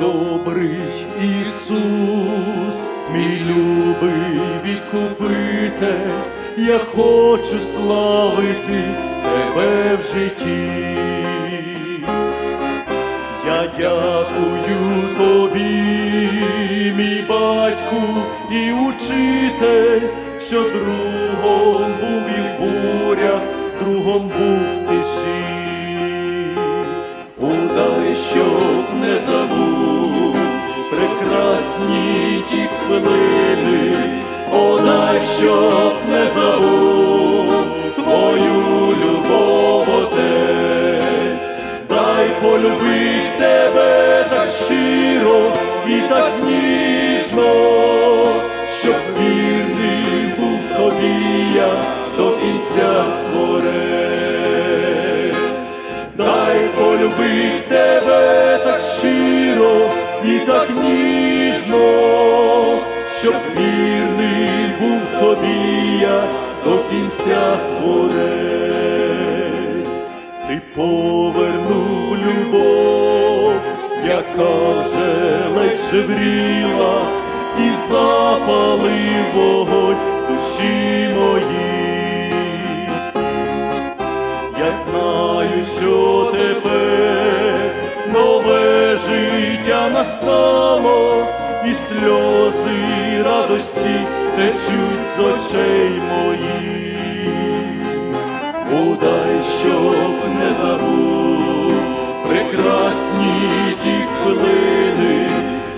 добрий Ісус, мій любий відкупитель, я хочу славити тебе в житті. Я дякую тобі, мій батьку і учитель, що другом був і в бурях, другом був ті хвилини, Одай, щоб не забув. Твою любов, отець, дай полюбить тебе так щиро і так ніжно, щоб вірний був тобі я до кінця творець, дай полюбить тебе так щиро і так ніжно, творець, ти повернув любов, яка вже ледь жевріла, і запалив вогонь душі моїй. Я знаю, що тепер нове життя настало, і сльози радості течуть з очей моїх. Щоб не забув. Прекрасні ті хвилини,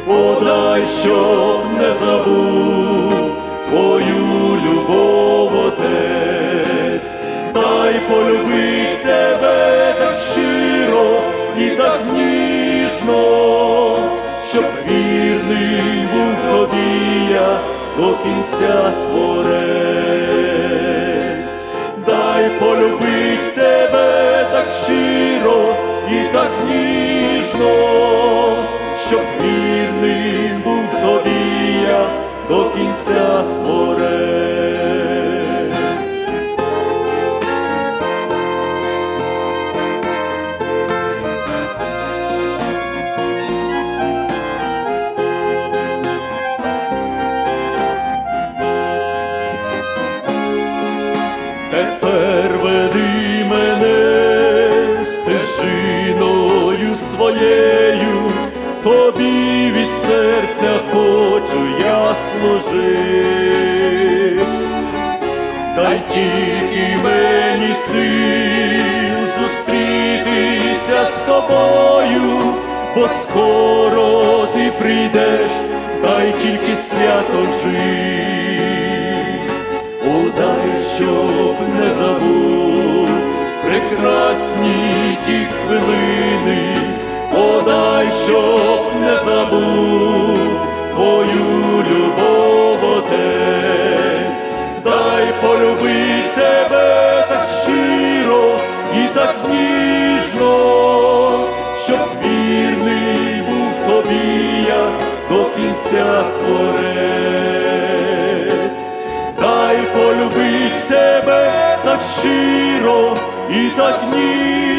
Одай, щоб не забув. Твою любов, отець, дай полюбить тебе так щиро і так ніжно, щоб вірний був тобі я до кінця творець, Тепер веди мене стежиною своєю, тобі від серця хочу я служить. Дай тільки мені сил зустрітися з тобою, бо скоро ти прийдеш, дай тільки свято жить. Прекрасні ті хвилини, Одай, щоб не забув твою любов, отець, дай полюбить тебе так щиро і так ніжно, щоб вірний був тобі я до кінця творець. Дай полюбить тебе так щиро і так ніжно,